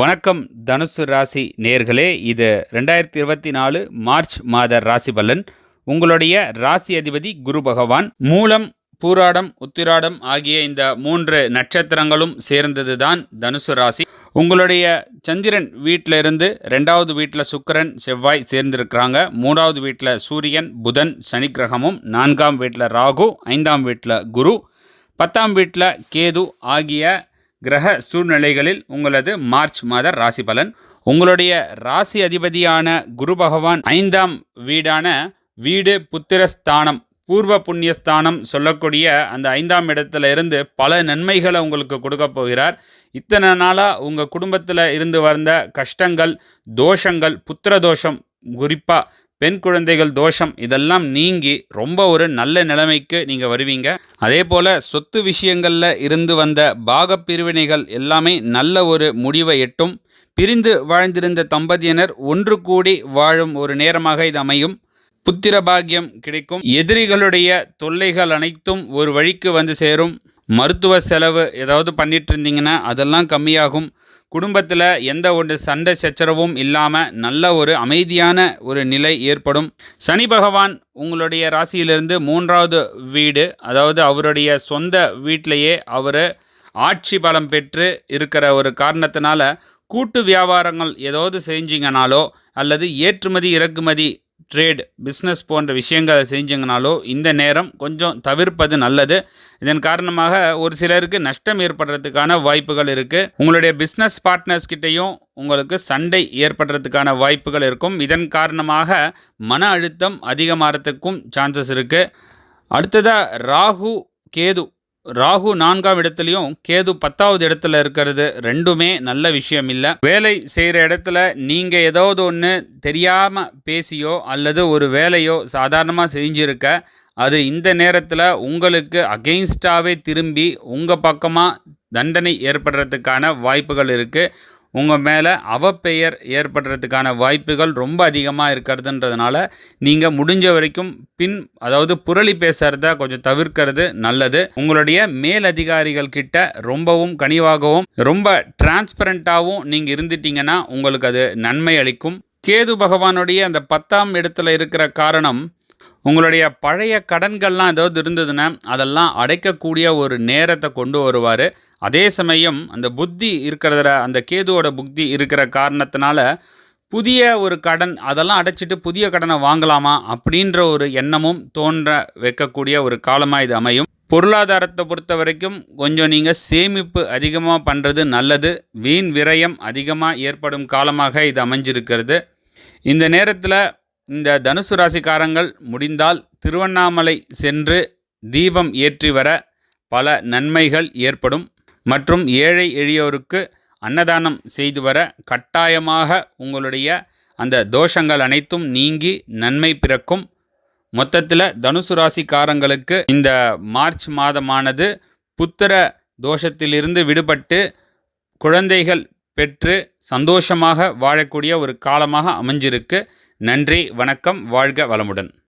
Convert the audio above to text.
வணக்கம் தனுசு ராசி நேர்களே. இது ரெண்டாயிரத்தி இருபத்தி நாலு மார்ச் மாத ராசி பலன் உங்களுடைய ராசி அதிபதி குரு பகவான். மூலம் பூராடம் உத்திராடம் ஆகிய இந்த மூன்று நட்சத்திரங்களும் சேர்ந்தது தான் தனுசு ராசி. உங்களுடைய சந்திரன் வீட்டில் இருந்து ரெண்டாவது வீட்டில் சுக்கரன் செவ்வாய் சேர்ந்திருக்கிறாங்க. மூணாவது வீட்டில் சூரியன் புதன் சனி கிரகமும். நான்காம் வீட்டில் ராகு ஐந்தாம் வீட்டில் குரு. பத்தாம் வீட்டில் கேது ஆகிய கிரக சூழ்நிலைகளில் உங்களது மார்ச் மாத ராசி பலன். உங்களுடைய ராசி அதிபதியான குரு பகவான் ஐந்தாம் வீடான வீடு புத்திரஸ்தானம் பூர்வ புண்ணியஸ்தானம் சொல்லக்கூடிய அந்த ஐந்தாம் இடத்துல இருந்து பல நன்மைகளை உங்களுக்கு கொடுக்க போகிறார். இத்தனை நாளாக உங்கள் குடும்பத்தில் இருந்து வந்த கஷ்டங்கள் தோஷங்கள் புத்திர தோஷம் குறிப்பாக பெண் குழந்தைகள் தோஷம் இதெல்லாம் நீங்கி ரொம்ப ஒரு நல்ல நிலைமைக்கு நீங்கள் வருவீங்க. அதே போல் சொத்து விஷயங்களில் இருந்து வந்த பாகப்பிரிவினைகள் எல்லாமே நல்ல ஒரு முடிவை எட்டும். பிரிந்து வாழ்ந்திருந்த தம்பதியினர் ஒன்று கூடி வாழும் ஒரு நேரமாக இது அமையும். புத்திர பாக்கியம் கிடைக்கும். எதிரிகளுடைய தொல்லைகள் அனைத்தும் ஒரு வழிக்கு வந்து சேரும். மருத்துவ செலவு ஏதாவது பண்ணிட்டு இருந்தீங்கன்னா அதெல்லாம் கம்மியாகும். குடும்பத்தில் எந்த ஒரு சண்டை சச்சரவும் இல்லாமல் நல்ல ஒரு அமைதியான ஒரு நிலை ஏற்படும். சனி பகவான் உங்களுடைய ராசியிலிருந்து மூன்றாவது வீடு அதாவது அவருடைய சொந்த வீட்டிலையே அவர் ஆட்சி பலம் பெற்று இருக்கிற ஒரு காரணத்தினால கூட்டு வியாபாரங்கள் ஏதாவது செஞ்சிங்கனாலோ அல்லது ஏற்றுமதி இறக்குமதி ட்ரேட் பிஸ்னஸ் போன்ற விஷயங்களை செஞ்சிங்கனாலோ இந்த நேரம் கொஞ்சம் தவிர்ப்பது நல்லது. இதன் காரணமாக ஒரு சிலருக்கு நஷ்டம் ஏற்படுறதுக்கான வாய்ப்புகள் இருக்குது உங்களுடைய பிஸ்னஸ் பார்ட்னர்ஸ் கிட்டேயும் உங்களுக்கு சண்டை ஏற்படுறதுக்கான வாய்ப்புகள் இருக்கும். இதன் காரணமாக மன அழுத்தம் அதிகமாகிறதுக்கும் சான்சஸ் இருக்குது அடுத்ததாக ராகு கேது ராகு நான்காம் இடத்துலையும் கேது பத்தாவது இடத்துல இருக்கிறது ரெண்டுமே நல்ல விஷயம் இல்லை. வேலை செய்கிற இடத்துல நீங்கள் ஏதாவது ஒன்று தெரியாமல் பேசியோ அல்லது ஒரு வேலையோ சாதாரணமாக செஞ்சுருக்க அது இந்த நேரத்தில் உங்களுக்கு அகெயின்ஸ்டாகவே திரும்பி உங்கள் பக்கமாக தண்டனை ஏற்படுறதுக்கான வாய்ப்புகள் இருக்குது உங்கள் மேலே அவப்பெயர் ஏற்படுறதுக்கான வாய்ப்புகள் ரொம்ப அதிகமாக இருக்கிறதுன்றதுனால நீங்கள் முடிஞ்ச வரைக்கும் பின் அதாவது புரளி பேசுகிறத கொஞ்சம் தவிர்க்கிறது நல்லது. உங்களுடைய மேலதிகாரிகள் கிட்ட ரொம்பவும் கனிவாகவும் ரொம்ப டிரான்ஸ்பரண்ட்டாகவும் நீங்கள் இருந்துட்டீங்கன்னா உங்களுக்கு அது நன்மை அளிக்கும். கேது பகவானுடைய அந்த பத்தாம் இடத்துல இருக்கிற காரணம் உங்களுடைய பழைய கடன்கள்லாம் ஏதாவது இருந்ததுன்னா அதெல்லாம் அடைக்கக்கூடிய ஒரு நேரத்தை கொண்டு வருவார். அதே சமயம் அந்த புத்தி இருக்கிறத அந்த கேதுவோட புத்தி இருக்கிற காரணத்தினால புதிய ஒரு கடன் அதெல்லாம் அடைச்சிட்டு புதிய கடனை வாங்கலாமா அப்படின்ற ஒரு எண்ணமும் தோன்ற வைக்கக்கூடிய ஒரு காலமாக இது அமையும். பொருளாதாரத்தை பொறுத்த வரைக்கும் கொஞ்சம் நீங்கள் சேமிப்பு அதிகமாக பண்ணுறது நல்லது. வீண் விரயம் அதிகமாக ஏற்படும் காலமாக இது அமைஞ்சிருக்கிறது. இந்த நேரத்தில் இந்த தனுசு ராசிக்காரங்கள் முடிந்தால் திருவண்ணாமலை சென்று தீபம் ஏற்றி வர பல நன்மைகள் ஏற்படும். மற்றும் ஏழை எளியோருக்கு அன்னதானம் செய்து வர கட்டாயமாக உங்களுடைய அந்த தோஷங்கள் அனைத்தும் நீங்கி நன்மை பிறக்கும். மொத்தத்தில் தனுசு ராசிக்காரங்களுக்கு இந்த மார்ச் மாதமானது புத்திர தோஷத்திலிருந்து விடுபட்டு குழந்தைகள் பெற்று சந்தோஷமாக வாழக்கூடிய ஒரு காலமாக அமைஞ்சிருக்கு. நன்றி வணக்கம் வாழ்க வளமுடன்.